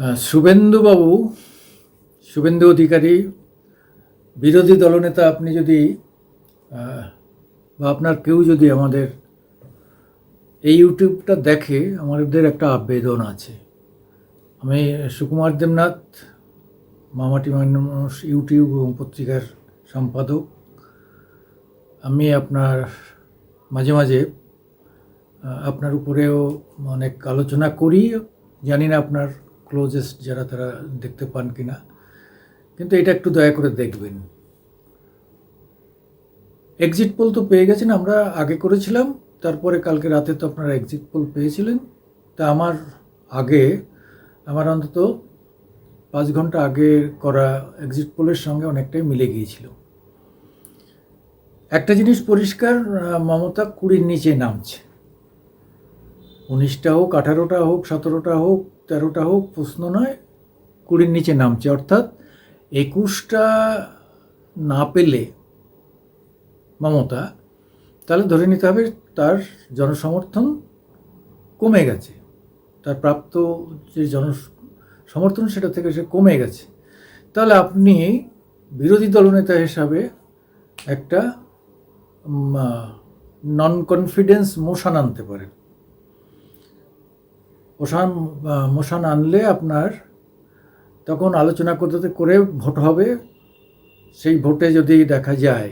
শুভেন্দুবাবু, শুভেন্দু অধিকারী, বিরোধী দলনেতা, আপনি যদি বা আপনার কেউ যদি আমাদের এই ইউটিউবটা দেখে, আমাদের একটা আবেদন আছে। আমি সুকুমার দেবনাথ, মামাটি মানুষ, ইউটিউব এবং পত্রিকার সম্পাদক। আমি আপনার, মাঝে মাঝে আপনার উপরেও অনেক আলোচনা করি। জানি না আপনার ক্লোজেস্ট যারা তারা দেখতে পান কি না কিন্তু এটা একটু দয়া করে দেখবেন। এক্সিট পোল তো পেয়ে গেছেন, আমরা আগে করেছিলাম, তারপরে কালকে রাতে তো আপনারা এক্সিট পোল পেয়েছিলেন। তা আমার আগে, আমার অন্তত পাঁচ ঘণ্টা আগে করা এক্সিট পোলের সঙ্গে অনেকটাই মিলে গিয়েছিল। একটা জিনিস পরিষ্কার মমতা কুড়ির নিচে নামছে। উনিশটা হোক, আঠারোটা হোক, সতেরোটা হোক তেরোটা হোক, প্রশ্ন নয়, কুড়ির নিচে নামছে। অর্থাৎ একুশটা না পেলে মমতা, তাহলে ধরে নিতে হবে তার জনসমর্থন কমে গেছে। তার প্রাপ্ত যে জন সমর্থন সেটা থেকে সে কমে গেছে। তাহলে আপনি বিরোধী দলনেতা হিসাবে একটা নন কনফিডেন্স মোশন আনতে পারেন। মোশান মোশান আনলে আপনার তখন আলোচনা করতে করে ভোট হবে। সেই ভোটে যদি দেখা যায়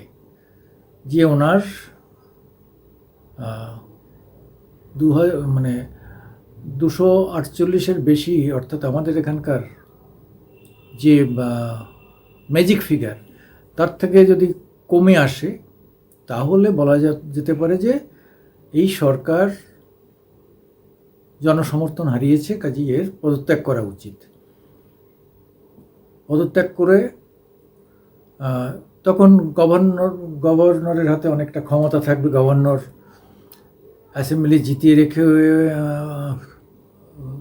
যে ওনার দু হাজার মানে দুশো আটচল্লিশের বেশি, অর্থাৎ আমাদের এখানকার যে ম্যাজিক ফিগার তার থেকে যদি কমে আসে, তাহলে বলা যেতে পারে যে এই সরকার জনসমর্থন হারিয়েছে কাজে এর পদত্যাগ করা উচিত। পদত্যাগ করে তখন গভর্নর, গভর্নরের হাতে অনেকটা ক্ষমতা থাকবে, গভর্নর অ্যাসেম্বলি জিতিয়ে রেখে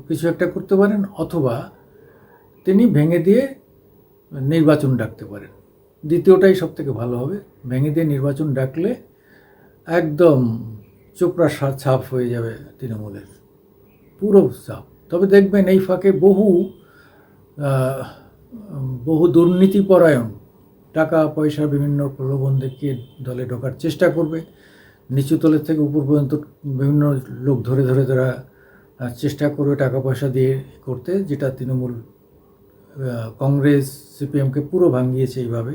কিছু একটা করতে পারেন, অথবা তিনি ভেঙে দিয়ে নির্বাচন ডাকতে পারেন। দ্বিতীয়টাই সব থেকে ভালো হবে, ভেঙে দিয়ে নির্বাচন ডাকলে একদম চোপড়া ছাপ হয়ে যাবে তৃণমূলের। পুরো চাপ তবে দেখবেন এই ফাঁকে বহু বহু দুর্নীতিপরায়ণ টাকা পয়সা বিভিন্ন প্রলোভন দেখিয়ে দলে ঢোকার চেষ্টা করবে। নিচু তলের থেকে উপর পর্যন্ত বিভিন্ন লোক ধরে ধরে তারা চেষ্টা করবে টাকা পয়সা দিয়ে করতে, যেটা তৃণমূল কংগ্রেস, সিপিএমকে পুরো ভাঙিয়েছে এইভাবে।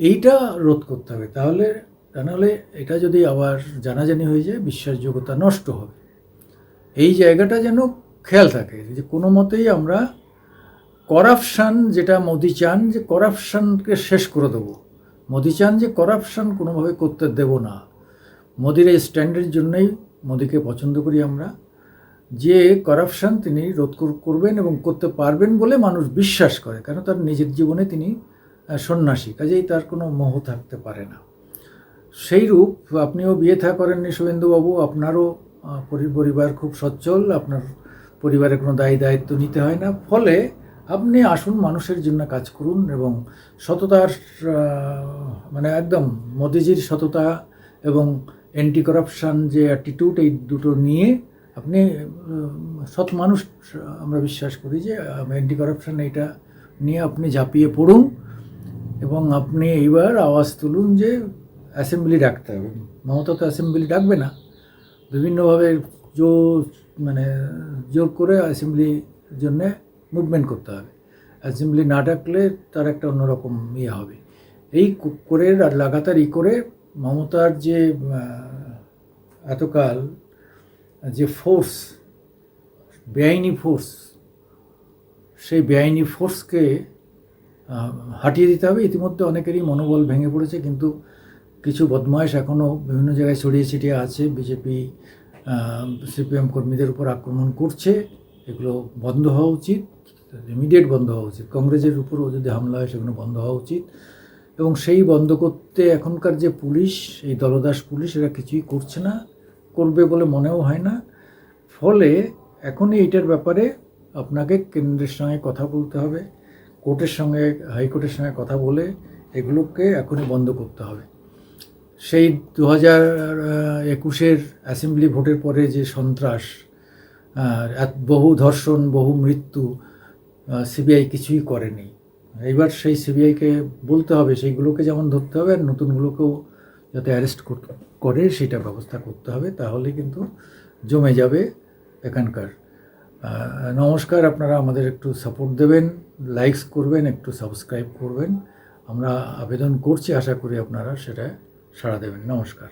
এইটা রোধ করতে হবে। তাহলে, তা নাহলে এটা যদি আবার জানাজানি হয়ে যায়, বিশ্বাসযোগ্যতা নষ্ট হবে। এই জায়গাটা যেন খেয়াল থাকে যে কোনো মতেই আমরা করাপশান যেটা মোদি চান যে করাপশানকে শেষ করে দেবো। মোদি চান যে করাপশান কোনোভাবে করতে দেব না। মোদির এই স্ট্যান্ডের জন্যই মোদিকে পছন্দ করি আমরা। যে করাপশান তিনি রোধ কর- করবেন এবং করতে পারবেন বলে মানুষ বিশ্বাস করে, কেন তার নিজের জীবনে তিনি সন্ন্যাসী, কাজেই তার কোনো মোহ থাকতে পারে না। সেই রূপ আপনিও বিয়ে থা করেননি শুভেন্দুবাবু আপনারও পরিবার খুব সচ্ছল, আপনার পরিবারের কোনো দায়ী দায়িত্ব নিতে হয় না। ফলে আপনি আসুন, মানুষের জন্য কাজ করুন এবং সততার মানে একদম মোদিজির সততা এবং অ্যান্টি করাপশান যে অ্যাটিটিউড এই দুটো নিয়ে আপনি সৎ মানুষ, আমরা বিশ্বাস করি যে অ্যান্টি করাপশান এইটা নিয়ে আপনি ঝাঁপিয়ে পড়ুন এবং আপনি এইবার আওয়াজ তুলুন যে অ্যাসেম্বলি ডাকতে হবে। মমতা তো অ্যাসেম্বলি ডাকবে না। বিভিন্নভাবে জোর মানে জোর করে অ্যাসেম্বলির জন্যে মুভমেন্ট করতে হবে। অ্যাসেম্বলি না ডাকলে তার একটা অন্যরকম ইয়ে হবে। এই করে লাগাতার ই করে মমতার যে এতকাল যে ফোর্স বেআইনি ফোর্স সেই বেআইনি ফোর্সকে হাটিয়ে দিতে হবে। ইতিমধ্যে অনেকেরই মনোবল ভেঙে পড়েছে, কিন্তু কিছু বদমাইশ এখনও বিভিন্ন জায়গায় ছড়িয়ে ছিটিয়ে আছে। বিজেপি সিপিএম কর্মীদের উপর আক্রমণ করছে। এগুলো বন্ধ হওয়া উচিত ইমিডিয়েট বন্ধ হওয়া উচিত। কংগ্রেসের উপরও যদি হামলা হয়, সেগুলো বন্ধ হওয়া উচিত। এবং সেই বন্ধ করতে এখনকার যে পুলিশ, এই দলদাস পুলিশ, এরা কিছুই করছে না, করবে বলে মনেও হয় না। ফলে এখনই এইটার ব্যাপারে আপনাকে কেন্দ্রের সঙ্গে কথা বলতে হবে, কোর্টের সঙ্গে, হাইকোর্টের সঙ্গে কথা বলে এগুলোকে এখনই বন্ধ করতে হবে। সেই দু হাজার একুশের অ্যাসেম্বলি ভোটের পরে যে সন্ত্রাস বহু ধর্ষণ, বহু মৃত্যু সিবিআই কিছুই করেনি। এইবার সেই সিবিআইকে বলতে হবে, সেইগুলোকে যেমন ধরতে হবে, আর নতুনগুলোকেও যাতে অ্যারেস্ট করে সেটা ব্যবস্থা করতে হবে, তাহলে কিন্তু জমে যাবে এখানকার। নমস্কার, আপনারা আমাদের একটু সাপোর্ট দেবেন লাইকস করবেন, একটু সাবস্ক্রাইব করবেন। আমরা আবেদন করছি, আশা করি আপনারা সেটা সাড়া দেবেন নমস্কার।